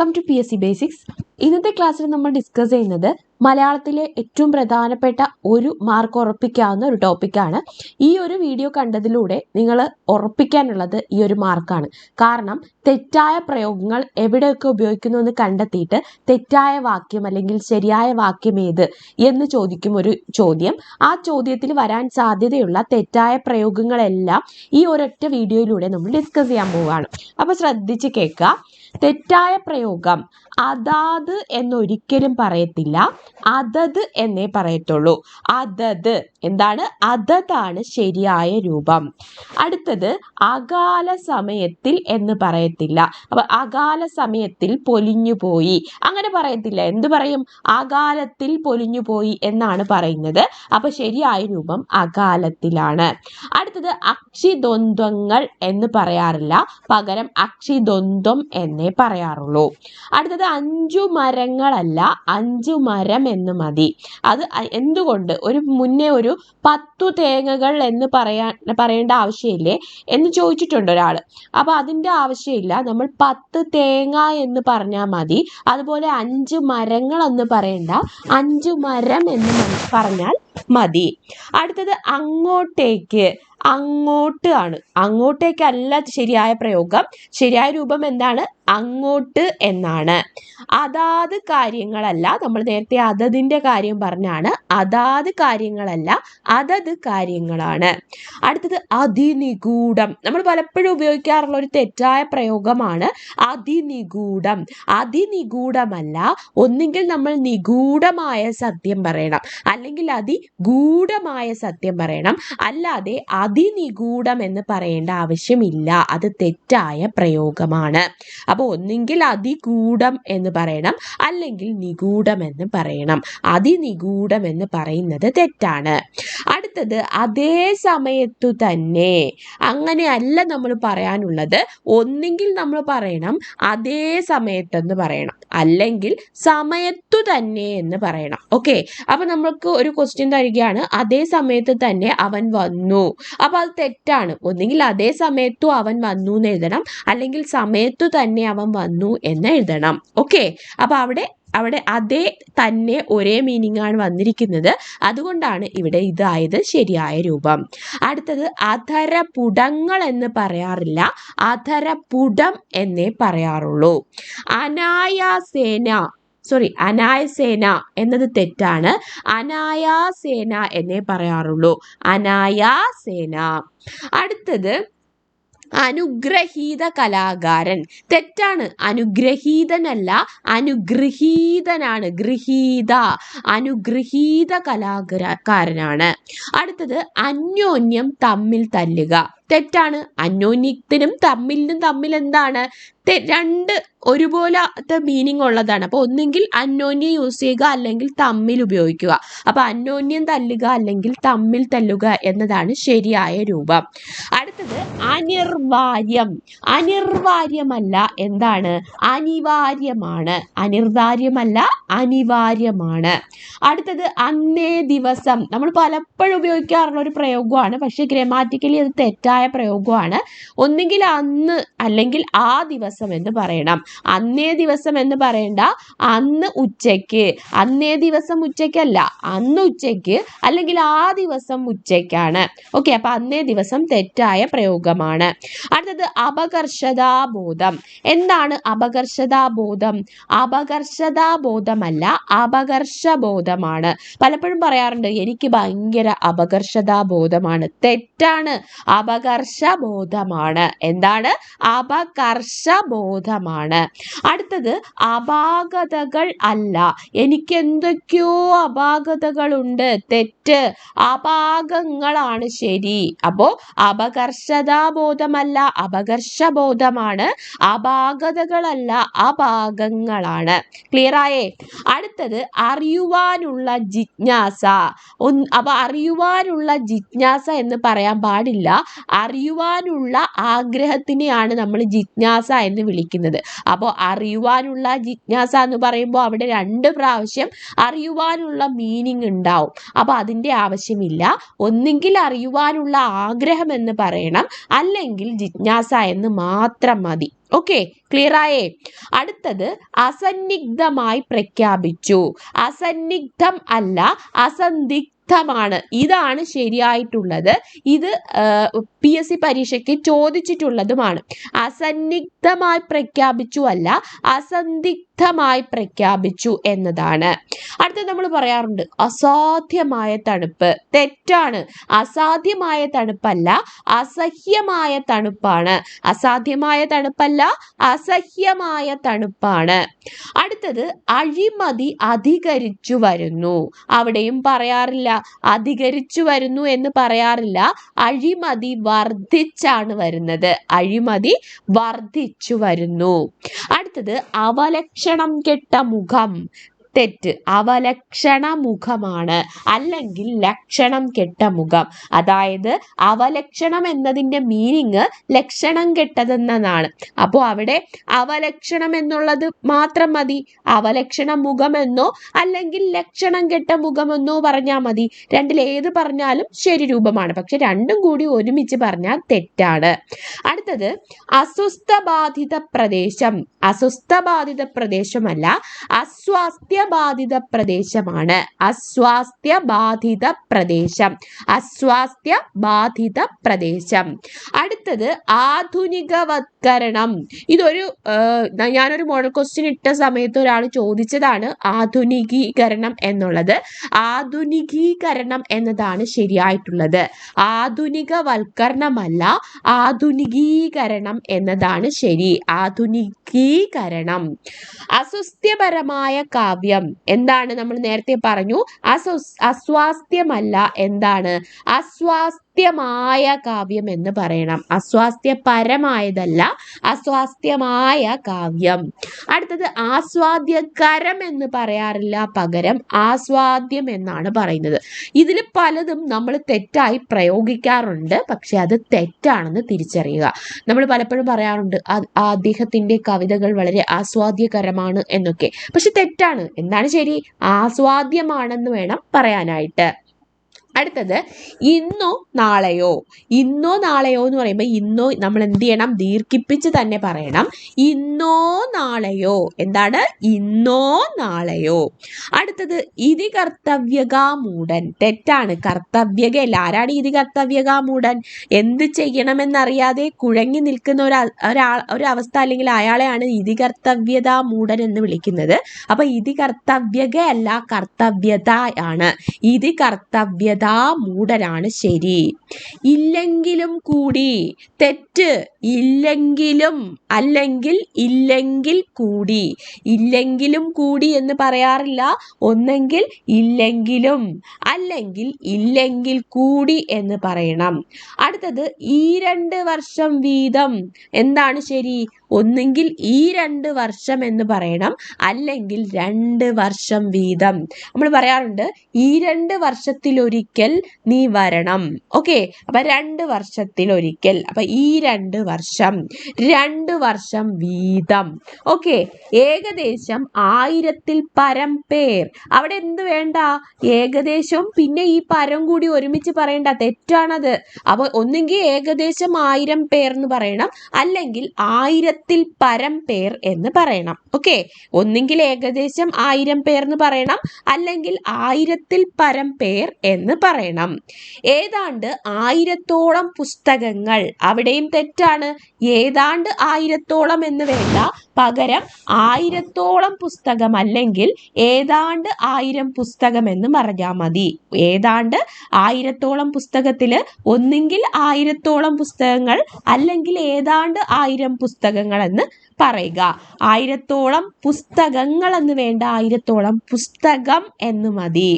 Welcome to P S C basics ഇന്നത്തെ ക്ലാസ്സിൽ നമ്മൾ ഡിസ്കസ് ചെയ്യുന്നത് മലയാളത്തിലെ ഏറ്റവും പ്രധാനപ്പെട്ട ഒരു മാർക്ക് ഉറപ്പിക്കാവുന്ന ഒരു ടോപ്പിക്കാണ് ഈ ഒരു വീഡിയോ കണ്ടതിലൂടെ നിങ്ങൾ ഉറപ്പിക്കാനുള്ളത് ഈ ഒരു മാർക്കാണ് കാരണം തെറ്റായ പ്രയോഗങ്ങൾ എവിടെയൊക്കെ ഉപയോഗിക്കുന്നു എന്ന് കണ്ടെത്തിയിട്ട് തെറ്റായ വാക്യം അല്ലെങ്കിൽ ശരിയായ വാക്യം ഏത് എന്ന് ചോദിക്കും ഒരു ചോദ്യം. ആ ചോദ്യത്തിൽ വരാൻ സാധ്യതയുള്ള തെറ്റായ പ്രയോഗങ്ങളെല്ലാം ഈ ഒരൊറ്റ വീഡിയോയിലൂടെ നമ്മൾ ഡിസ്കസ് ചെയ്യാൻ പോവുകയാണ്. അപ്പോൾ ശ്രദ്ധിച്ച് കേൾക്കുക. തെറ്റായ പ്രയോഗം. അതാത് എന്നൊരിക്കലും പറയത്തില്ല. അതത് എന്നേ പറയത്തുള്ളൂ. അതത്. എന്താണ്? അതതാണ് ശരിയായ രൂപം. അടുത്തത് അകാല സമയത്തിൽ എന്ന് പറയത്തില്ല. അപ്പൊ അകാല സമയത്തിൽ പൊലിഞ്ഞു പോയി. അങ്ങനെ പറയത്തില്ല. എന്ത് പറയും? അകാലത്തിൽ പൊലിഞ്ഞു പോയി എന്നാണ് പറയുന്നത്. അപ്പൊ ശരിയായ രൂപം അകാലത്തിലാണ്. അടുത്തത് അക്ഷിദ്വന്ദ്വങ്ങൾ എന്ന് പറയാറില്ല. പകരം അക്ഷിദ്വന്ദ്വം എന്നേ പറയാറുള്ളൂ. അടുത്തത് അഞ്ചു മരങ്ങളല്ല അഞ്ചു മരം എന്ന് മതി. അത് എന്തുകൊണ്ട്? ഒരു മുന്നേ ഒരു പത്തു തേങ്ങകൾ എന്ന് പറയാൻ പറയേണ്ട ആവശ്യമില്ലേ? എന്ന് ചോദിച്ചിട്ടുണ്ട് ഒരാൾ. അപ്പോൾ അതിന്റെ ആവശ്യമില്ല. നമ്മൾ പത്ത് തേങ്ങ എന്ന് പറഞ്ഞാൽ മതി. അതുപോലെ അഞ്ച് മരങ്ങൾ എന്ന് പറയേണ്ട അഞ്ചു മരം എന്ന് പറഞ്ഞാൽ മതി. അടുത്തത് അങ്ങോട്ടേക്ക്. അങ്ങോട്ട് ആണ്. അങ്ങോട്ടേക്കല്ല ശരിയായ പ്രയോഗം. ശരിയായ രൂപം എന്താണ്? അങ്ങോട്ട് എന്നാണ്. അതാത് കാര്യങ്ങളല്ല നമ്മൾ നേരത്തെ അതതിന്റെ കാര്യം പറഞ്ഞാണ്. അതാത് കാര്യങ്ങളല്ല അതത് കാര്യങ്ങളാണ്. അടുത്തത് അതിനിഗൂഢം. നമ്മൾ പലപ്പോഴും ഉപയോഗിക്കാറുള്ള ഒരു തെറ്റായ പ്രയോഗമാണ് അതിനിഗൂഢം. അതിനിഗൂഢമല്ല ഒന്നുകിൽ നമ്മൾ നിഗൂഢമായ സത്യം പറയണം അല്ലെങ്കിൽ അതിഗൂഢമായ സത്യം പറയണം. അല്ലാതെ അതിനിഗൂഢം എന്ന് പറയേണ്ട ആവശ്യമില്ല. അത് തെറ്റായ പ്രയോഗമാണ്. അപ്പോൾ ഒന്നെങ്കിൽ അതിഗൂഢം എന്ന് പറയണം അല്ലെങ്കിൽ നിഗൂഢം എന്ന് പറയണം. അതിനിഗൂഢം എന്ന് പറയുന്നത് തെറ്റാണ്. അടുത്തത് അതേ സമയത്തു തന്നെ അങ്ങനെയല്ല നമ്മൾ പറയാനുള്ളത്. ഒന്നെങ്കിൽ നമ്മൾ പറയണം അതേ സമയത്തെന്ന് പറയണം. അല്ലെങ്കിൽ സമയത്തു തന്നെ എന്ന് പറയണം. ഓക്കെ? അപ്പൊ നമ്മൾക്ക് ഒരു ക്വസ്റ്റ്യൻ തരികയാണ്. അതേ സമയത്ത് തന്നെ അവൻ വന്നു. അപ്പൊ അത് തെറ്റാണ്. ഒന്നുകിൽ അതേ സമയത്തു അവൻ വന്നു എന്ന് എഴുതണം. അല്ലെങ്കിൽ സമയത്തു തന്നെ അവൻ വന്നു എന്ന് എഴുതണം. ഓക്കെ അപ്പോൾ അവിടെ അവിടെ അതേ തന്നെ ഒരേ മീനിങ് ആണ് വന്നിരിക്കുന്നത്. അതുകൊണ്ടാണ് ഇവിടെ ഇതായത് ശരിയായ രൂപം. അടുത്തത് അധര പുടങ്ങൾ എന്ന് പറയാറില്ല. അധര പുടം എന്നേ പറയാറുള്ളൂ. അനായാസേന സോറി അനായസേന എന്നത് തെറ്റാണ്. അനായാസേന എന്നേ പറയാറുള്ളൂ. അനായാസേന. അടുത്തത് അനുഗ്രഹീത കലാകാരൻ. തെറ്റാണ്. അനുഗ്രഹീതനല്ല അനുഗ്രഹീതനാണ്. ഗൃഹീത അനുഗ്രഹീത കലാകാരനാണ്. അടുത്തത് അന്യോന്യം തമ്മിൽ തല്ലുക. തെറ്റാണ്. അന്യോന്യത്തിനും തമ്മിലിനും തമ്മിൽ എന്താണ്? രണ്ട് ഒരുപോലത്തെ മീനിങ് ഉള്ളതാണ്. അപ്പോൾ ഒന്നെങ്കിൽ അന്യോന്യം യൂസ് ചെയ്യുക അല്ലെങ്കിൽ തമ്മിൽ ഉപയോഗിക്കുക. അപ്പോൾ അന്യോന്യം തല്ലുക അല്ലെങ്കിൽ തമ്മിൽ തല്ലുക എന്നതാണ് ശരിയായ രൂപം. അടുത്തത് അനിർവാര്യം. അനിർവാര്യമല്ല എന്താണ്? അനിവാര്യമാണ്. അനിർവാര്യമല്ല അനിവാര്യമാണ്. അടുത്തത് അന്നേ ദിവസം. നമ്മൾ പലപ്പോഴും ഉപയോഗിക്കാറുള്ള ഒരു പ്രയോഗമാണ് പക്ഷേ ഗ്രമാറ്റിക്കലി അത് തെറ്റായ പ്രയോഗമാണ്. ഒന്നുകിൽ അന്ന് അല്ലെങ്കിൽ ആ ദിവസം എന്ന് പറയണം. അന്നേ ദിവസം എന്ന് പറയണ്ട. അന്ന് ഉച്ചയ്ക്ക്. അന്നേ ദിവസം ഉച്ചയ്ക്കല്ല. അന്ന് ഉച്ചയ്ക്ക് അല്ലെങ്കിൽ ആ ദിവസം ഉച്ചയ്ക്കാണ്. ഓക്കെ അപ്പൊ അന്നേ ദിവസം തെറ്റായ പ്രയോഗമാണ്. അടുത്തത് അപകർഷതാബോധം. എന്താണ് അപകർഷതാബോധം? അപകർഷതാബോധമല്ല അപകർഷബോധമാണ്. പലപ്പോഴും പറയാറുണ്ട് എനിക്ക് ഭയങ്കര അപകർഷതാബോധമാണ്. തെറ്റാണ്. അപകർഷബോധമാണ്. എന്താണ്? അപകർഷബോധമാണ് അടുത്തത് അപാകതകൾ അല്ല. എനിക്ക് എന്തൊക്കെയോ അപാകതകളുണ്ട്. തെറ്റ് അപാകങ്ങളാണ് ശരി. അപ്പോ അപകർഷതാബോധമല്ല അപകർഷബോധമാണ്. അപാകതകളല്ല അപാകങ്ങളാണ്. ക്ലിയർ ആയേ? അടുത്തത് അറിയുവാനുള്ള ജിജ്ഞാസ. അപ്പോൾ അപ്പൊ അറിയുവാനുള്ള ജിജ്ഞാസ എന്ന് പറയാൻ പാടില്ല. അറിയുവാനുള്ള ആഗ്രഹത്തിനെയാണ് നമ്മൾ ജിജ്ഞാസ എന്ന് വിളിക്കുന്നത്. അപ്പോൾ അറിയുവാനുള്ള ജിജ്ഞാസ എന്ന് പറയുമ്പോൾ അവിടെ രണ്ട് പ്രാവശ്യം അറിയുവാനുള്ള മീനിങ് ഉണ്ടാവും. അപ്പോൾ അതിന്റെ ആവശ്യമില്ല. ഒന്നെങ്കിൽ അറിയുവാനുള്ള ആഗ്രഹം എന്ന് പറയണം. അല്ലെങ്കിൽ ജിജ്ഞാസ എന്ന് മാത്രം മതി. ഓക്കെ ക്ലിയർ ആയേ? അടുത്തത് അസന്നിഗ്ധമായി പ്രഖ്യാപിച്ചു. അസന്നിഗ്ധം അല്ല അസന്ദിഗ്ധമാണ് ഇതാണ് ശരിയായിട്ടുള്ളത്. ഇത് പി എസ് സി പരീക്ഷയ്ക്ക് ചോദിച്ചിട്ടുള്ളതുമാണ്. അസന്നിഗ്ധമായി പ്രഖ്യാപിച്ചു അല്ല അസന്ദിഗ്ധമായി പ്രഖ്യാപിച്ചു എന്നതാണ്. അടുത്ത നമ്മൾ പറയാറുണ്ട് അസാധ്യമായ തണുപ്പ്. തെറ്റാണ്. അസാധ്യമായ തണുപ്പല്ല അസഹ്യമായ തണുപ്പാണ്. അസാധ്യമായ തണുപ്പല്ല അസഹ്യമായ തണുപ്പാണ്. അടുത്തത് അഴിമതി അധികരിച്ചു വരുന്നു. അവിടെയും പറയാറില്ല അധികരിച്ചു വരുന്നു എന്ന് പറയാറില്ല അഴിമതി വർദ്ധിച്ചാണ് വരുന്നത്. അഴിമതി വർദ്ധിച്ചു വരുന്നു. അടുത്തത് അവലക്ഷണം കെട്ട മുഖം. തെറ്റ്. അവലക്ഷണ മുഖമാണ് അല്ലെങ്കിൽ ലക്ഷണം കെട്ട മുഖം. അതായത് അവലക്ഷണം എന്നതിന്റെ മീനിങ് ലക്ഷണം കെട്ടതെന്നതാണ്. അപ്പോൾ അവിടെ അവലക്ഷണം എന്നുള്ളത് മാത്രം മതി. അവലക്ഷണ മുഖമെന്നോ അല്ലെങ്കിൽ ലക്ഷണം കെട്ട മുഖമെന്നോ പറഞ്ഞാൽ മതി. രണ്ടിൽ ഏത് പറഞ്ഞാലും ശരി രൂപമാണ്. പക്ഷെ രണ്ടും കൂടി ഒരുമിച്ച് പറഞ്ഞാൽ തെറ്റാണ്. അടുത്തത് അസ്വസ്ഥബാധിത പ്രദേശം. അസ്വസ്ഥബാധിത പ്രദേശമല്ല അസ്വാസ്ഥ്യ ബാധിത പ്രദേശമാണ്. അസ്വാസ്ഥ്യ ബാധിത പ്രദേശം. അസ്വാസ്ഥ്യ ബാധിത പ്രദേശം. അടുത്തത് ആധുനികവത്കരണം. ഇതൊരു ഞാനൊരു മോഡൽ ക്വസ്റ്റ്യൻ ഇട്ട സമയത്ത് ഒരാൾ ചോദിച്ചതാണ് ആധുനികീകരണം എന്നുള്ളത്. ആധുനികീകരണം എന്നതാണ് ശരിയായിട്ടുള്ളത്. ആധുനികവൽക്കരണമല്ല ആധുനികീകരണം എന്നതാണ് ശരി. ആധുനികീകരണം അസ്വസ്ഥ്യപരമായ കാവ്യം. എന്താണ് നമ്മൾ നേരത്തെ പറഞ്ഞു? അസ്വ അസ്വാസ്ഥ്യമല്ല എന്താണ്? അസ്വാസ്ഥ്യമായ കാവ്യം എന്ന് പറയണം. അസ്വാസ്ഥ്യപരമായതല്ല അസ്വാസ്ഥ്യമായ കാവ്യം. അടുത്തത് ആസ്വാദ്യകരം എന്ന് പറയാറില്ല പകരം ആസ്വാദ്യം എന്നാണ് പറയുന്നത്. ഇതിൽ പലതും നമ്മൾ തെറ്റായി പ്രയോഗിക്കാറുണ്ട് പക്ഷെ അത് തെറ്റാണെന്ന് തിരിച്ചറിയുക. നമ്മൾ പലപ്പോഴും പറയാറുണ്ട് "ആ- ആ അദ്ദേഹത്തിന്റെ കവിതകൾ വളരെ ആസ്വാദ്യകരമാണ് എന്നൊക്കെ. പക്ഷെ തെറ്റാണ്. എന്താണ് ശരി? ആസ്വാദ്യമാണെന്ന് വേണം പറയാനായിട്ട്. അടുത്തത് ഇന്നോ നാളെയോ. ഇന്നോ നാളെയോ എന്ന് പറയുമ്പോൾ ഇന്നോ നമ്മൾ എന്ത് ചെയ്യണം? ദീർഘിപ്പിച്ച് തന്നെ പറയണം. ഇന്നോ നാളെയോ. എന്താണ്? ഇന്നോ നാളെയോ. അടുത്തത് ഇതി കർത്തവ്യകാമൂടൻ തെറ്റാണ്. കർത്തവ്യകയല്ല. ആരാണ് ഇതി കർത്തവ്യകാമൂടൻ എന്ത് ചെയ്യണമെന്നറിയാതെ കുഴങ്ങി നിൽക്കുന്ന ഒരു ഒരാൾ ഒരവസ്ഥ അല്ലെങ്കിൽ അയാളെയാണ് ഇതി കർത്തവ്യതാ മൂടൻ എന്ന് വിളിക്കുന്നത്. അപ്പൊ ഇതി കർത്തവ്യക അല്ല കർത്തവ്യത ആണ്. ഇതി കർത്തവ്യതാ മൂടനാണ് ശരി. ഇല്ലെങ്കിലും കൂടി തെറ്റ് ഇല്ലെങ്കിലും അല്ലെങ്കിൽ ഇല്ലെങ്കിൽ കൂടി. ഇല്ലെങ്കിലും കൂടി എന്ന് പറയാറില്ല. ഒന്നെങ്കിൽ ഇല്ലെങ്കിലും അല്ലെങ്കിൽ ഇല്ലെങ്കിൽ കൂടി എന്ന് പറയണം. അടുത്തത് ഈ രണ്ട് വർഷം വീതം എന്താണ് ശരി? ഒന്നെങ്കിൽ ഈ രണ്ട് വർഷം എന്ന് പറയണം. അല്ലെങ്കിൽ രണ്ട് വർഷം വീതം. നമ്മൾ പറയാറുണ്ട് ഈ രണ്ട് വർഷത്തിലൊരിക്കൽ നീ വരണം. ഓക്കെ അപ്പൊ രണ്ട് വർഷത്തിലൊരിക്കൽ. അപ്പൊ ഈ രണ്ട് വർഷം രണ്ട് വർഷം വീതം. ഓക്കെ ഏകദേശം ആയിരത്തിൽ പരം പേർ. അവിടെ എന്ത് വേണ്ട? ഏകദേശം പിന്നെ ഈ പരം കൂടി ഒരുമിച്ച് പറയേണ്ട തെറ്റാണത്. അപ്പൊ ഒന്നെങ്കിൽ ഏകദേശം ആയിരം പേർ എന്ന് പറയണം. അല്ലെങ്കിൽ ആയിരത്തിൽ പരം പേർ എന്ന് പറയണം. ഓക്കെ ഒന്നെങ്കിൽ ഏകദേശം ആയിരം പേർ എന്ന് പറയണം. അല്ലെങ്കിൽ ആയിരത്തിൽ പരം പേർ എന്ന് പറയണം. ഏതാണ്ട് ആയിരത്തോളം പുസ്തകങ്ങൾ. അവിടെയും തെറ്റാണ്. ഏതാണ്ട് ആയിരത്തോളം എന്ന് വേണ്ട. പകരം ആയിരത്തോളം പുസ്തകം അല്ലെങ്കിൽ ഏതാണ്ട് ആയിരം പുസ്തകം എന്ന് പറഞ്ഞാൽ മതി. ഏതാണ്ട് ആയിരത്തോളം പുസ്തകത്തിൽ ഒന്നെങ്കിൽ ആയിരത്തോളം പുസ്തകങ്ങൾ അല്ലെങ്കിൽ ഏതാണ്ട് ആയിരം പുസ്തകങ്ങൾ എന്ന് പറയുക. ആയിരത്തോളം പുസ്തകങ്ങൾ എന്ന് വേണ്ട ആയിരത്തോളം പുസ്തകം എന്ന് മതി.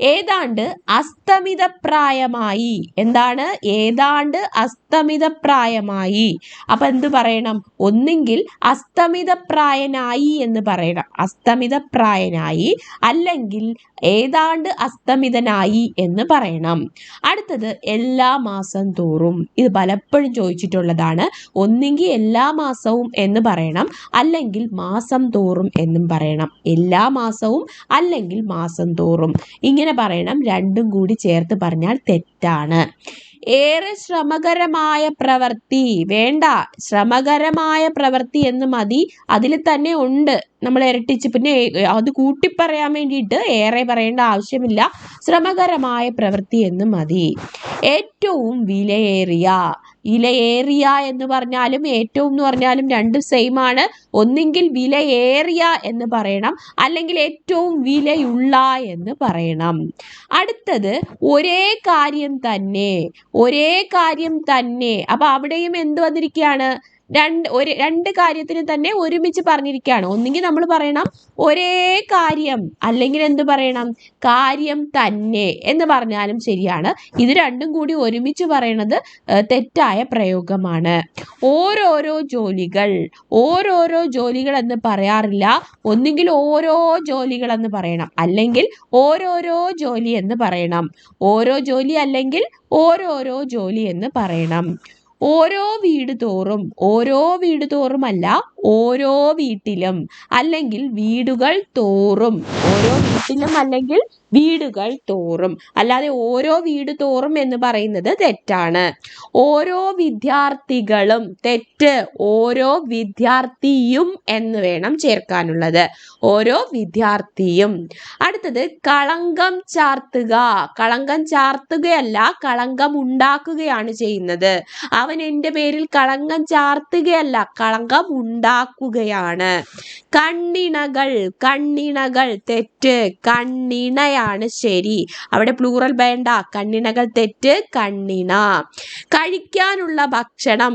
ഏതാണ്ട് അസ്തമിതപ്രായമായി. എന്താണ്? ഏതാണ്ട് അസ്തമിതപ്രായമായി. അപ്പൊ എന്ത് പറയണം? ഒന്നെങ്കിൽ അസ്തമിതപ്രായനായി എന്ന് പറയണം. അസ്തമിതപ്രായനായി അല്ലെങ്കിൽ ഏതാണ്ട് അസ്തമിതനായി എന്ന് പറയണം. അടുത്തത് എല്ലാ മാസം തോറും. ഇത് പലപ്പോഴും ചോദിച്ചിട്ടുള്ളതാണ്. ഒന്നെങ്കിൽ എല്ലാ മാസവും എന്ന് പറയണം. അല്ലെങ്കിൽ മാസം തോറും എന്നും പറയണം. എല്ലാ മാസവും അല്ലെങ്കിൽ മാസം തോറും. ഇങ്ങനെ പറയണം രണ്ടും കൂടി ചേർത്ത് പറഞ്ഞാൽ തെറ്റാണ്. ഏറെ ശ്രമകരമായ പ്രവൃത്തി വേണ്ട. ശ്രമകരമായ പ്രവൃത്തി എന്ന് മതി. അതിൽ തന്നെ ഉണ്ട്. നമ്മൾ ഇരട്ടിച്ച് പിന്നെ അത് കൂട്ടി പറയാൻ വേണ്ടിയിട്ട് ഏറെ പറയേണ്ട ആവശ്യമില്ല. ശ്രമകരമായ പ്രവൃത്തി എന്ന് മതി. ഏറ്റവും വിലയേറിയ വിലയേറിയ എന്ന് പറഞ്ഞാലും ഏറ്റവും എന്ന് പറഞ്ഞാലും രണ്ടും സെയിം ആണ്. ഒന്നെങ്കിൽ വിലയേറിയ എന്ന് പറയണം. അല്ലെങ്കിൽ ഏറ്റവും വിലയുള്ള എന്ന് പറയണം. അടുത്തത് ഒരേ കാര്യം തന്നെ ഒരേ കാര്യം തന്നെ. അപ്പൊ അവിടെയും എന്ത് വന്നിരിക്കുകയാണ്? രണ്ട് ഒരു രണ്ട് കാര്യത്തിന് തന്നെ ഒരുമിച്ച് പറഞ്ഞിരിക്കുകയാണ്. ഒന്നെങ്കിൽ നമ്മൾ പറയണം ഒരേ കാര്യം അല്ലെങ്കിൽ എന്ത് പറയണം കാര്യം തന്നെ എന്ന് പറഞ്ഞാലും ശരിയാണ്. ഇത് രണ്ടും കൂടി ഒരുമിച്ച് പറയണത് തെറ്റായ പ്രയോഗമാണ്. ഓരോരോ ജോലികൾ ഓരോരോ ജോലികൾ എന്ന് പറയാറില്ല. ഒന്നുകിൽ ഓരോ ജോലികൾ എന്ന് പറയണം അല്ലെങ്കിൽ ഓരോരോ ജോലി എന്ന് പറയണം. ഓരോ ജോലി അല്ലെങ്കിൽ ഓരോരോ ജോലി എന്ന് പറയണം. ഓരോ വീട് തോറും ഓരോ വീട് തോറുമല്ല ഓരോ വീട്ടിലും അല്ലെങ്കിൽ വീടുകൾ തോറും ഓരോ വീട്ടിലും അല്ലെങ്കിൽ വീടുകൾ തോറും. അല്ലാതെ ഓരോ വീട് തോറും എന്ന് പറയുന്നത് തെറ്റാണ്. ഓരോ വിദ്യാർത്ഥികളും തെറ്റ് ഓരോ വിദ്യാർത്ഥിയും എന്ന് വേണം ചേർക്കാനുള്ളത്. ഓരോ വിദ്യാർത്ഥിയും. അടുത്തത് കളങ്കം ചാർത്തുക. കളങ്കം ചാർത്തുകയല്ല കളങ്കം ഉണ്ടാക്കുകയാണ് ചെയ്യുന്നത്. അവൻ എന്റെ പേരിൽ കളങ്കം ചാർത്തുകയല്ല കളങ്കം ഉണ്ടാക്കുകയാണ്. കണ്ണിണകൾ കണ്ണിണകൾ തെറ്റ് കണ്ണിണയാണ് ശരി. അവിടെ പ്ലൂറൽ വേണ്ട. കണ്ണിണകൾ തെറ്റ് കണ്ണിണ. കഴിക്കാനുള്ള ഭക്ഷണം.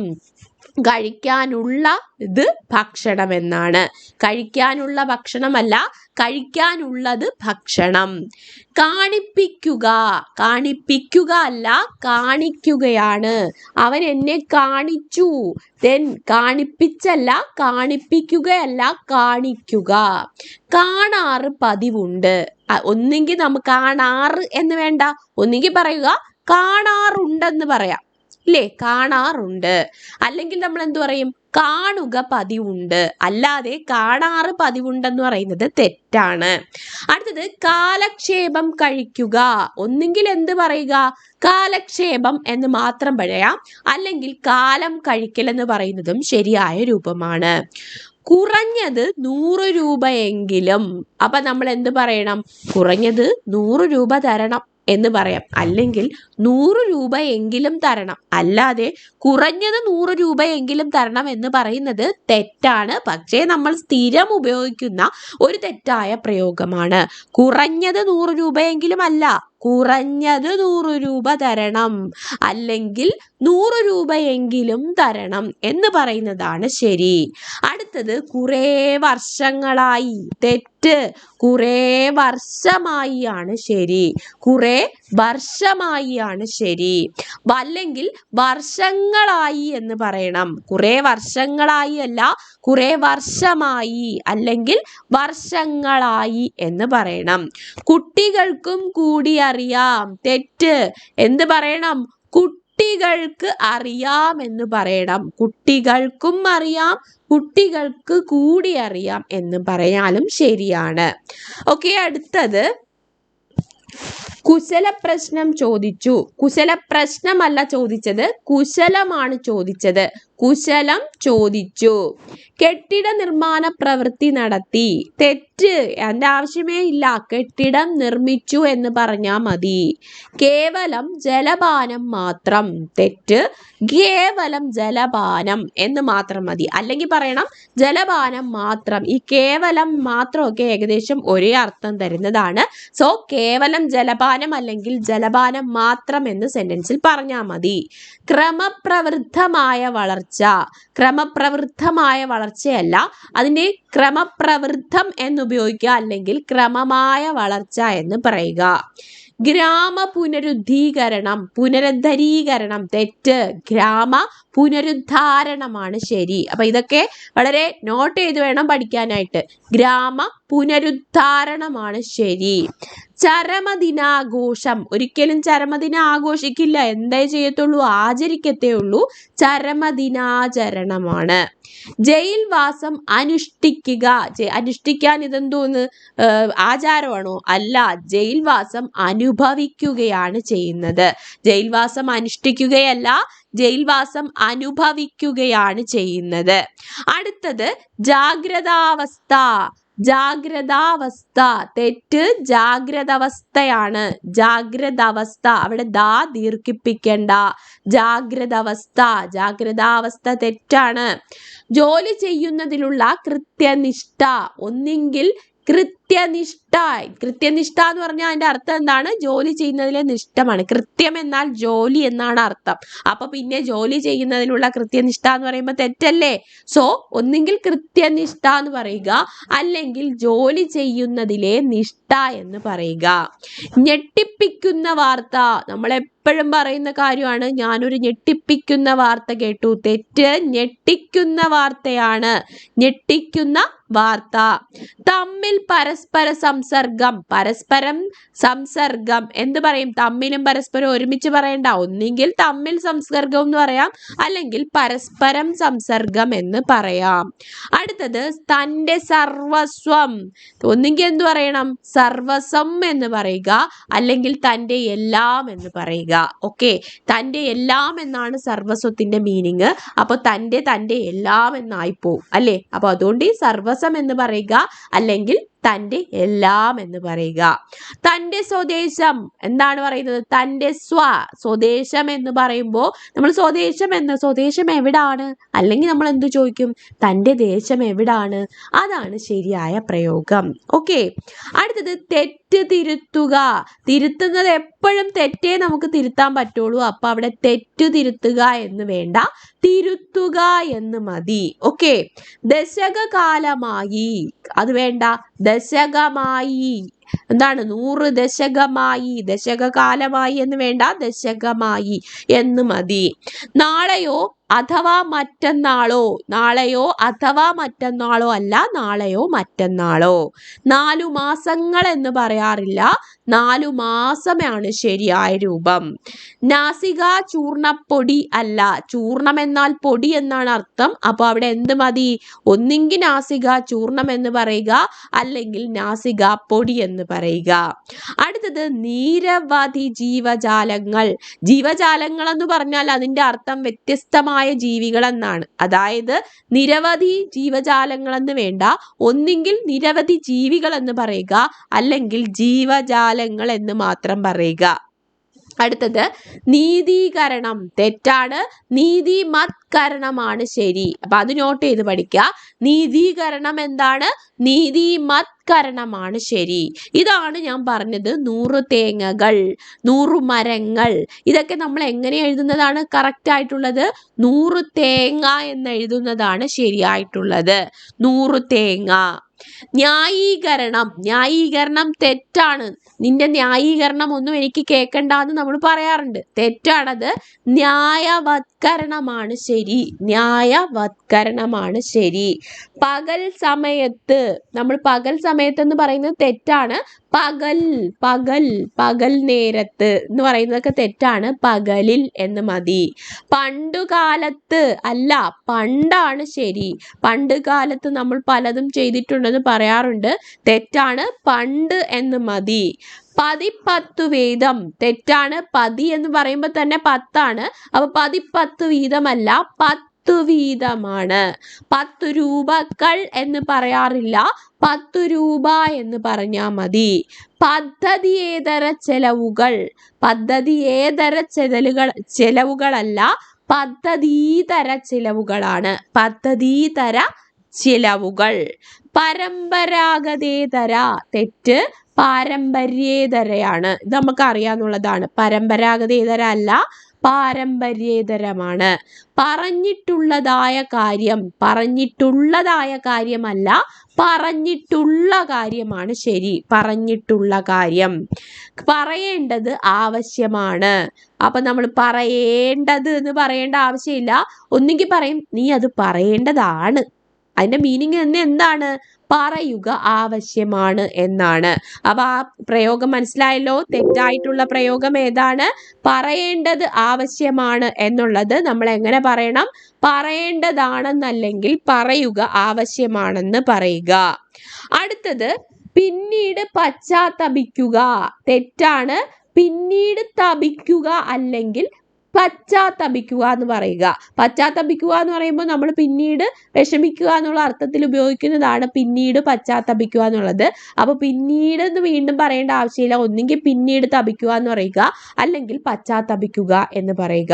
കഴിക്കാനുള്ള ഇത് ഭക്ഷണം എന്നാണ് കഴിക്കാനുള്ള ഭക്ഷണമല്ല കഴിക്കാനുള്ളത് ഭക്ഷണം. കാണിപ്പിക്കുക. കാണിപ്പിക്കുക അല്ല കാണിക്കുകയാണ്. അവൻ എന്നെ കാണിച്ചു. തെൻ കാണിപ്പിച്ചല്ല കാണിപ്പിക്കുകയല്ല കാണിക്കുക. കാണാറ് പതിവുണ്ട്. ഒന്നെങ്കിൽ നമുക്ക് കാണാറ് എന്ന് വേണ്ട. ഒന്നെങ്കിൽ പറയുക കാണാറുണ്ടെന്ന് പറയാം. ഇല്ലേ കാണാറുണ്ട്. അല്ലെങ്കിൽ നമ്മൾ എന്തു പറയും? കാണുക പതിവുണ്ട്. അല്ലാതെ കാണാറ് പതിവുണ്ടെന്ന് പറയുന്നത് തെറ്റാണ്. അടുത്തത് കാലക്ഷേപം കഴിക്കുക. ഒന്നുകിൽ എന്ത് പറയുക? കാലക്ഷേപം എന്ന് മാത്രം പറയാം. അല്ലെങ്കിൽ കാലം കഴിക്കൽ എന്ന് പറയുന്നതും ശരിയായ രൂപമാണ്. കുറഞ്ഞത് നൂറ് രൂപയെങ്കിലും. അപ്പൊ നമ്മൾ എന്ത് പറയണം? കുറഞ്ഞത് നൂറ് രൂപ തരണം. എന്ന് പറയാം. അല്ലെങ്കിൽ നൂറ് രൂപ എങ്കിലും തരണം. അല്ലാതെ കുറഞ്ഞത് നൂറ് രൂപ എങ്കിലും തരണം എന്ന് പറയുന്നത് തെറ്റാണ്. പക്ഷേ നമ്മൾ സ്ഥിരം ഉപയോഗിക്കുന്ന ഒരു തെറ്റായ പ്രയോഗമാണ്. കുറഞ്ഞത് നൂറ് രൂപയെങ്കിലും അല്ല കുറഞ്ഞത് നൂറ് രൂപ തരണം. അല്ലെങ്കിൽ നൂറ് രൂപയെങ്കിലും തരണം എന്ന് പറയുന്നതാണ് ശരി. അടുത്തത് കുറേ വർഷങ്ങളായി. തെറ്റ് കുറേ വർഷമായി ആണ് ശരി. കുറേ വർഷമായി ആണ് ശരി. അല്ലെങ്കിൽ വർഷങ്ങളായി എന്ന് പറയണം. കുറേ വർഷങ്ങളായി അല്ല കുറേ വർഷമായി അല്ലെങ്കിൽ വർഷങ്ങളായി എന്ന് പറയണം. കുട്ടികൾക്കും കൂടി അറിയാം തെറ്റ്. എന്ത് പറയണം? കുട്ടികൾക്ക് അറിയാം എന്ന് പറയണം. കുട്ടികൾക്കും അറിയാം കുട്ടികൾക്ക് കൂടി അറിയാം എന്ന് പറയാനും ശരിയാണ്. ഓക്കെ അടുത്തത്. കുശല പ്രശ്നം ചോദിച്ചു. കുശല പ്രശ്നമല്ല ചോദിച്ചത് കുശലമാണ് ചോദിച്ചത്. കുശലം ചോദിച്ചു. കെട്ടിട നിർമ്മാണ പ്രവൃത്തി നടത്തി. തെറ്റ്. അതിന്റെ ആവശ്യമേ ഇല്ല. കെട്ടിടം നിർമ്മിച്ചു എന്ന് പറഞ്ഞാ മതി. കേവലം ജലപാനം മാത്രം. തെറ്റ്. കേവലം ജലപാനം എന്ന് മാത്രം മതി. അല്ലെങ്കിൽ പറയണം ജലപാനം മാത്രം. ഈ കേവലം മാത്രമൊക്കെ ഏകദേശം ഒരേ അർത്ഥം തരുന്നതാണ്. സോ കേവലം ജലപാനം അല്ലെങ്കിൽ ജലപാനം മാത്രം എന്ന് സെന്റൻസിൽ പറഞ്ഞാൽ മതി. ക്രമപ്രവൃദ്ധമായ വളർച്ച ക്രമപ്രവൃദ്ധമായ വളർച്ചയല്ല. അതിന്റെ ക്രമപ്രവൃദ്ധം എന്നുപയോഗിക്കുക അല്ലെങ്കിൽ ക്രമമായ വളർച്ച എന്ന് പറയുക. ഗ്രാമ പുനരുദ്ധീകരണം പുനരുദ്ധരീകരണം തെറ്റ് ഗ്രാമ പുനരുദ്ധാരണമാണ് ശരി. അപ്പൊ ഇതൊക്കെ വളരെ നോട്ട് ചെയ്ത് വേണം പഠിക്കാനായിട്ട്. ഗ്രാമ പുനരുദ്ധാരണമാണ് ശരി. ചരമദിനാഘോഷം. ഒരിക്കലും ചരമദിനം ആഘോഷിക്കില്ല. എന്തേ ചെയ്യത്തുള്ളൂ? ആചരിക്കത്തേ ഉള്ളൂ. ചരമദിനാചരണമാണ്. ജയിൽവാസം അനുഷ്ഠിക്കുക. അനുഷ്ഠിക്കാൻ ഇതെന്തോന്ന്? ആചാരമാണോ? അല്ല. ജയിൽവാസം അനുഭവിക്കുകയാണ് ചെയ്യുന്നത്. ജയിൽവാസം അനുഷ്ഠിക്കുകയല്ല ജയിൽവാസം അനുഭവിക്കുകയാണ് ചെയ്യുന്നത്. അടുത്തത് ജാഗ്രതാവസ്ഥ. ജാഗ്രതാവസ്ഥ. തെറ്റ് ജാഗ്രതാവസ്ഥയാണ്. ജാഗ്രതാവസ്ഥ. അവിടെ ദാ ദീർഘിപ്പിക്കേണ്ട. ജാഗ്രതാവസ്ഥ. ജാഗ്രതാവസ്ഥ തെറ്റാണ്. ജോലി ചെയ്യുന്നതിലുള്ള കൃത്യനിഷ്ഠ. ഒന്നെങ്കിൽ കൃത്യനിഷ്ഠ. കൃത്യനിഷ്ഠ എന്ന് പറഞ്ഞാൽ അതിന്റെ അർത്ഥം എന്താണ്? ജോലി ചെയ്യുന്നതിലെ നിഷ്ഠമാണ്. കൃത്യം എന്നാൽ ജോലി എന്നാണ് അർത്ഥം. അപ്പൊ പിന്നെ ജോലി ചെയ്യുന്നതിലുള്ള കൃത്യനിഷ്ഠ എന്ന് പറയുമ്പോൾ തെറ്റല്ലേ? സോ ഒന്നെങ്കിൽ കൃത്യനിഷ്ഠ എന്ന് പറയുക അല്ലെങ്കിൽ ജോലി ചെയ്യുന്നതിലെ നിഷ്ഠ എന്ന് പറയുക. ഞെട്ടിപ്പിക്കുന്ന വാർത്ത. നമ്മളെ എപ്പോഴും പറയുന്ന കാര്യമാണ് ഞാനൊരു ഞെട്ടിപ്പിക്കുന്ന വാർത്ത കേട്ടു. തെറ്റ് ഞെട്ടിക്കുന്ന വാർത്തയാണ്. ഞെട്ടിക്കുന്ന വാർത്ത. തമ്മിൽ പരസ്പര സംസർഗം പരസ്പരം സംസർഗം എന്ത് പറയും. തമ്മിലും പരസ്പരം ഒരുമിച്ച് പറയണ്ട. ഒന്നെങ്കിൽ തമ്മിൽ സംസർഗം എന്ന് പറയാം അല്ലെങ്കിൽ പരസ്പരം സംസർഗം എന്ന് പറയാം. അടുത്തത് തന്റെ സർവസ്വം. ഒന്നെങ്കിൽ എന്ത് പറയണം? സർവസ്വം എന്ന് പറയുക അല്ലെങ്കിൽ തന്റെ എല്ലാം എന്ന് പറയുക. ഓക്കെ? തന്റെ എല്ലാം എന്നാണ് സർവസ്വത്തിന്റെ മീനിങ്. അപ്പോൾ തന്റെ തന്റെ എല്ലാം എന്നായി പോവും അല്ലേ? അപ്പോൾ അതുകൊണ്ട് ഈ സർവസ്വം എന്ന് പറയുക അല്ലെങ്കിൽ തന്റെ എല്ലാം എന്ന് പറയുക. തന്റെ സ്വദേശം എന്താണ് പറയുന്നത്? തന്റെ സ്വ സ്വദേശം എന്ന് പറയുമ്പോൾ നമ്മൾ സ്വദേശം എന്ന് സ്വദേശം എവിടാണ്? അല്ലെങ്കിൽ നമ്മൾ എന്ത് ചോദിക്കും? തന്റെ ദേശം എവിടാണ്? അതാണ് ശരിയായ പ്രയോഗം. ഓക്കെ. അടുത്തത് തെറ്റ് തിരുത്തുക. തിരുത്തുന്നത് എപ്പോഴും തെറ്റേ നമുക്ക് തിരുത്താൻ പറ്റുള്ളൂ. അപ്പൊ അവിടെ തെറ്റ് തിരുത്തുക എന്ന് വേണ്ട. തിരുത്തുക എന്ന് മതി. ഓക്കെ. ദശകകാലമായി. അത് വേണ്ട. ദശകമായി എന്താണ്? നൂറ് ദശകമായി ദശകകാലമായി എന്ന് വേണ്ട ദശകമായി എന്ന് മതി. നാളെയോ അഥവാ മറ്റന്നാളോ നാളെയോ അഥവാ മറ്റന്നാളോ അല്ല നാളെയോ മറ്റന്നാളോ. നാലു മാസങ്ങൾ എന്ന് പറയാറില്ല നാലു മാസമാണ് ശരിയായ രൂപം. നാസിക ചൂർണപ്പൊടി അല്ല ചൂർണം എന്നാൽ പൊടി എന്നാണ് അർത്ഥം. അപ്പോൾ അവിടെ എന്ത് മതി? ഒന്നെങ്കിൽ നാസിക ചൂർണം എന്ന് പറയുക അല്ലെങ്കിൽ നാസിക പൊടി എന്ന് പറയുക. അടുത്തത് നിരവധി ജീവജാലങ്ങൾ. ജീവജാലങ്ങൾ എന്ന് പറഞ്ഞാൽ അതിന്റെ അർത്ഥം വ്യത്യസ്തമായ ജീവികൾ എന്നാണ് അതായത് നിരവധി ജീവജാലങ്ങൾ എന്ന് വേണ്ട ഒന്നെങ്കിൽ നിരവധി ജീവികൾ എന്ന് പറയുക അല്ലെങ്കിൽ ജീവജാലങ്ങൾ എന്ന് മാത്രം പറയുക. അടുത്തത് നീതീകരണം. തെറ്റാണ്. നീതിമത്കരണമാണ് ശരി. അപ്പൊ അത് നോട്ട് ചെയ്ത് പഠിക്കുക നീതീകരണം എന്താണ്? നീതിമത്കരണമാണ് ശരി. ഇതാണ് ഞാൻ പറഞ്ഞത് നൂറ് തേങ്ങകൾ നൂറു മരങ്ങൾ. ഇതൊക്കെ നമ്മൾ എങ്ങനെ എഴുതുന്നതാണ്? കറക്റ്റ് ആയിട്ടുള്ളത് നൂറ് തേങ്ങ എന്ന് എഴുതുന്നതാണ് ശരിയായിട്ടുള്ളത്. നൂറ് തേങ്ങ. ന്യായീകരണം. ന്യായീകരണം തെറ്റാണ്. നിന്റെ ന്യായീകരണം ഒന്നും എനിക്ക് കേൾക്കണ്ട എന്ന് നമ്മൾ പറയാറുണ്ട്. തെറ്റാണത്. ന്യായവത്കരണമാണ് ശരി. ന്യായവത്കരണമാണ് ശരി. പകൽ സമയത്ത് നമ്മൾ പകൽ സമയത്ത് എന്ന് പറയുന്നത് തെറ്റാണ്. പകൽ പകൽ പകൽ നേരത്ത് എന്ന് പറയുന്നതൊക്കെ തെറ്റാണ്. പകലിൽ എന്ന് മതി. പണ്ടുകാലത്ത് അല്ല പണ്ടാണ് ശരി. പണ്ട് കാലത്ത് നമ്മൾ പലതും ചെയ്തിട്ടുണ്ടെന്ന് പറയാറുണ്ട്. തെറ്റാണ് പണ്ട് എന്ന് മതി. പതിപ്പത്തു വീതം. തെറ്റാണ് പതി എന്ന് പറയുമ്പോൾ തന്നെ പത്താണ്. അപ്പൊ പതിപ്പത്ത് വീതമല്ല പത്തു വീതമാണ്. പത്തു രൂപകൾ എന്ന് പറയാറില്ല പത്തു രൂപ എന്ന് പറഞ്ഞാൽ മതി. പദ്ധതിയേതര ചെലവുകൾ. പദ്ധതിയേതര ചെലവുകൾ ചെലവുകളല്ല പദ്ധതീതര ചിലവുകളാണ്. പദ്ധതീതര ചിലവുകൾ. പരമ്പരാഗതേതര തെറ്റ് പാരമ്പര്യേതരയാണ്. ഇത് നമുക്ക് അറിയാന്നുള്ളതാണ് പരമ്പരാഗതേതര അല്ല പാരമ്പര്യേതരമാണ്. പറഞ്ഞിട്ടുള്ളതായ കാര്യം പറഞ്ഞിട്ടുള്ളതായ കാര്യമല്ല പറഞ്ഞിട്ടുള്ള കാര്യമാണ് ശരി. പറഞ്ഞിട്ടുള്ള കാര്യം. പറയേണ്ടത് ആവശ്യമാണ്. അപ്പൊ നമ്മൾ പറയേണ്ടത് എന്ന് പറയേണ്ട ആവശ്യമില്ല. ഒന്നുകിൽ പറയും നീ അത് പറയേണ്ടതാണ്. അതിന്റെ മീനിങ് തന്നെ എന്താണ്? പറയുക ആവശ്യമാണ് എന്നാണ്. അപ്പൊ ആ പ്രയോഗം മനസ്സിലായല്ലോ? തെറ്റായിട്ടുള്ള പ്രയോഗം ഏതാണ്? പറയേണ്ടത് ആവശ്യമാണ് എന്നുള്ളത് നമ്മൾ എങ്ങനെ പറയണം? പറയേണ്ടതാണെന്നല്ലെങ്കിൽ പറയുക ആവശ്യമാണെന്ന് പറയുക. അടുത്തത് പിന്നീട് പശ്ചാത്തപിക്കുക. തെറ്റാണ്. പിന്നീട് തപിക്കുക അല്ലെങ്കിൽ പശ്ചാത്തപിക്കുക എന്ന് പറയുക. പശ്ചാത്തപിക്കുക എന്ന് പറയുമ്പോൾ നമ്മൾ പിന്നീട് വിഷമിക്കുക എന്നുള്ള അർത്ഥത്തിൽ ഉപയോഗിക്കുന്നതാണ് പിന്നീട് പശ്ചാത്തപിക്കുക എന്നുള്ളത് അപ്പോൾ പിന്നീട് എന്ന് വീണ്ടും പറയേണ്ട ആവശ്യമില്ല. ഒന്നെങ്കിൽ പിന്നീട് തപിക്കുക എന്ന് പറയുക അല്ലെങ്കിൽ പശ്ചാത്തപിക്കുക എന്ന് പറയുക.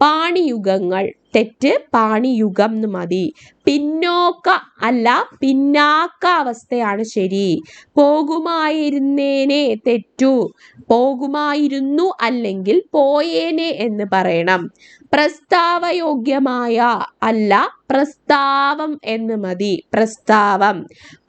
പാണിയുഗങ്ങൾ തെറ്റ് പാണിയുഗം എന്ന് മതി. പിന്നോക്ക അല്ല പിന്നാക്ക അവസ്ഥയാണ് ശരി. പോകുമായിരുന്നേനെ തെറ്റു. പോകുമായിരുന്നു അല്ലെങ്കിൽ പോയേനെ എന്ന് പറയണം. പ്രസ്താവയോഗ്യമായ അല്ല പ്രസ്താവം എന്ന് മതി. പ്രസ്താവം.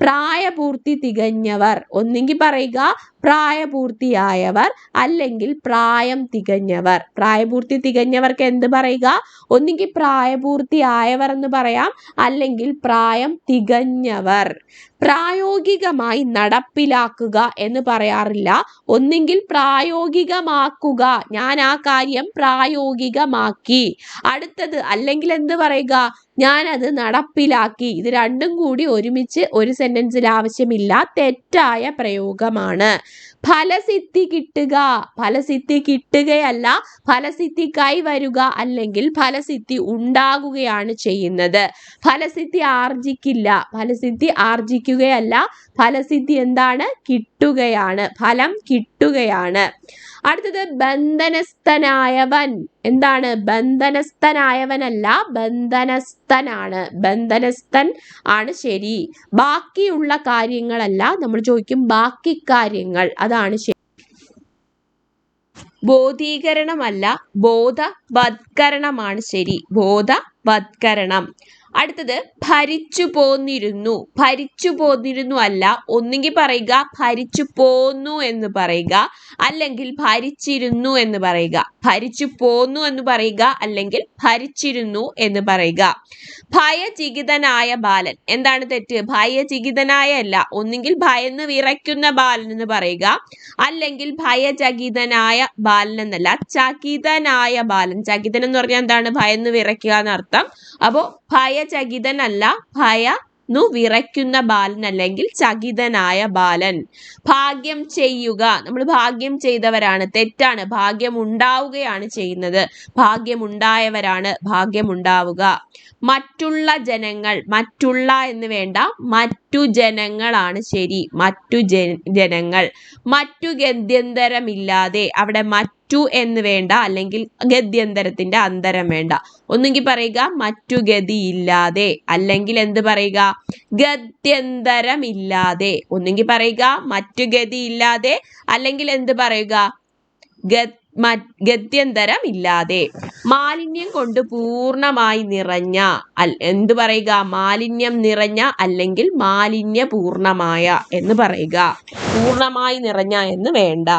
പ്രായപൂർത്തി തികഞ്ഞവർ ഒന്നെങ്കിൽ പറയുക പ്രായപൂർത്തിയായവർ അല്ലെങ്കിൽ പ്രായം തികഞ്ഞവർ. പ്രായപൂർത്തി തികഞ്ഞവർക്ക് എന്ത് പറയുക? ഒന്നെങ്കിൽ പ്രായപൂർത്തിയായവർ എന്ന് പറയാം അല്ലെങ്കിൽ പ്രായം തികഞ്ഞവർ. പ്രായോഗികമായി നടപ്പിലാക്കുക എന്ന് പറയാറില്ല. ഒന്നെങ്കിൽ പ്രായോഗികമാക്കുക. ഞാൻ ആ കാര്യം പ്രായോഗികമാക്കി. അടുത്തത് അല്ലെങ്കിൽ എന്ത് പറയുക? ഞാനത് നടപ്പിലാക്കി. ഇത് രണ്ടും കൂടി ഒരുമിച്ച് ഒരു സെന്റൻസിൽ ആവശ്യമില്ല. തെറ്റായ പ്രയോഗമാണ്. ഫലസിദ്ധി കിട്ടുക. ഫലസിദ്ധി കിട്ടുകയല്ല ഫലസിദ്ധി കൈവരുക അല്ലെങ്കിൽ ഫലസിദ്ധി ഉണ്ടാകുകയാണ് ചെയ്യുന്നത്. ഫലസിദ്ധി ആർജിക്കില്ല. ഫലസിദ്ധി ആർജിക്കുകയല്ല ഫലസിദ്ധി എന്താണ്? കിട്ടുകയാണ്. ഫലം കിട്ടുകയാണ്. അടുത്തത് ബന്ധനസ്ഥനായവൻ. എന്താണ്? ബന്ധനസ്ഥനായവനല്ല ബന്ധനസ്ഥനാണ്. ബന്ധനസ്ഥൻ ആണ് ശരി. ബാക്കിയുള്ള കാര്യങ്ങളല്ല നമ്മൾ ചോദിക്കും. ബാക്കി കാര്യങ്ങൾ അതാണ് ശരി. ബോധീകരണമല്ല ബോധവത്കരണമാണ് ശരി. ബോധവത്കരണം. അടുത്തത് ഭരിച്ചു പോന്നിരുന്നു. ഭരിച്ചു പോന്നിരുന്നു അല്ല ഒന്നുകിൽ പറയുക ഭരിച്ചു പോന്നു എന്ന് പറയുക അല്ലെങ്കിൽ ഭരിച്ചിരുന്നു എന്ന് പറയുക. ഭരിച്ചു പോന്നു എന്ന് പറയുക അല്ലെങ്കിൽ ഭരിച്ചിരുന്നു എന്ന് പറയുക. ഭയചികിതനായ ബാലൻ. എന്താണ് തെറ്റ്? ഭയചികിതനായ അല്ല ഒന്നുകിൽ ഭയന്ന് വിറയ്ക്കുന്ന ബാലൻ എന്ന് പറയുക അല്ലെങ്കിൽ ഭയചകിതനായ ബാലൻ എന്നല്ല ചകിതനായ ബാലൻ. ചകിതൻ എന്ന് പറഞ്ഞാൽ എന്താണ്? ഭയന്ന് വിറയ്ക്കുക എന്നർത്ഥം. അപ്പോൾ ഭയചകിതനല്ല ഭയ ന്നു വിറയ്ക്കുന്ന ബാലൻ അല്ലെങ്കിൽ ചകിതനായ ബാലൻ. ഭാഗ്യം ചെയ്യുക. നമ്മൾ ഭാഗ്യം ചെയ്തവരാണ്. തെറ്റാണ്. ഭാഗ്യം ഉണ്ടാവുകയാണ് ചെയ്യുന്നത്. ഭാഗ്യമുണ്ടായവരാണ് ഭാഗ്യമുണ്ടാവുക മറ്റുള്ള ജനങ്ങൾ മറ്റുള്ള എന്ന് വേണ്ട മറ്റു ജനങ്ങളാണ് ശരി. മറ്റു ജനങ്ങൾ. മറ്റു ഗത്യന്തരമില്ലാതെ അവിടെ മറ്റു എന്ന് വേണ്ട അല്ലെങ്കിൽ ഗദ്യന്തരത്തിന്റെ അന്തരം വേണ്ട. ഒന്നുകിൽ പറയുക മറ്റു ഗതിയില്ലാതെ അല്ലെങ്കിൽ എന്ത് പറയുക? ഗത്യന്തരമില്ലാതെ ഒന്നുകിൽ പറയുക മറ്റു ഗതിയില്ലാതെ അല്ലെങ്കിൽ എന്ത് പറയുക? ഗ- മ- ഗത്യന്തരം ഇല്ലാതെ മാലിന്യം കൊണ്ട് പൂർണമായി നിറഞ്ഞ അൽ എന്ത് പറയുക? മാലിന്യം നിറഞ്ഞ അല്ലെങ്കിൽ മാലിന്യപൂർണമായ എന്ന് പറയുക. പൂർണമായി നിറഞ്ഞ എന്ന് വേണ്ട.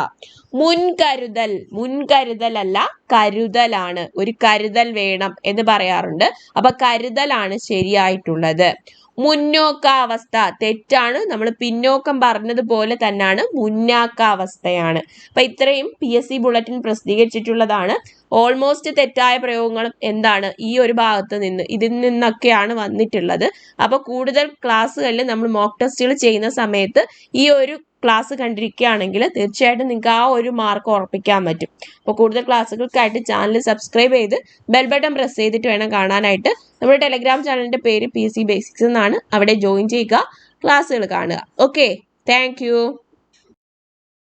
മുൻകരുതൽ മുൻകരുതലല്ല കരുതലാണ്. ഒരു കരുതൽ വേണം എന്ന് പറയാറുണ്ട്. അപ്പൊ കരുതലാണ് ശരിയായിട്ടുള്ളത്. മുന്നോക്കാവസ്ഥ. തെറ്റാണ്. നമ്മൾ പിന്നോക്കം പറഞ്ഞതുപോലെ തന്നെയാണ് മുന്നാക്കാവസ്ഥയാണ്. അപ്പൊ ഇത്രയും പി എസ് സി ബുള്ളറ്റിൻ പ്രസിദ്ധീകരിച്ചിട്ടുള്ളതാണ്. ഓൾമോസ്റ്റ് തെറ്റായ പ്രയോഗങ്ങളും എന്താണ് ഈ ഒരു ഭാഗത്ത് നിന്ന് ഇതിൽ നിന്നൊക്കെയാണ് വന്നിട്ടുള്ളത്. അപ്പോൾ കൂടുതൽ ക്ലാസ്സുകളിൽ നമ്മൾ മോക്ക് ടെസ്റ്റുകൾ ചെയ്യുന്ന സമയത്ത് ഈ ഒരു ക്ലാസ് കണ്ടിരിക്കുകയാണെങ്കിൽ തീർച്ചയായിട്ടും നിങ്ങൾക്ക് ആ ഒരു മാർക്ക് ഉറപ്പിക്കാൻ പറ്റും. അപ്പോൾ കൂടുതൽ ക്ലാസ്സുകൾക്കായിട്ട് ചാനൽ സബ്സ്ക്രൈബ് ചെയ്ത് ബെൽ ബട്ടൺ പ്രസ് ചെയ്തിട്ട് വേണം കാണാനായിട്ട്. നമ്മുടെ ടെലിഗ്രാം ചാനലിന്റെ പേര് പി സി ബേസിക്സ് എന്നാണ്. അവിടെ ജോയിൻ ചെയ്യുക ക്ലാസ്സുകൾ കാണുക. Okay thank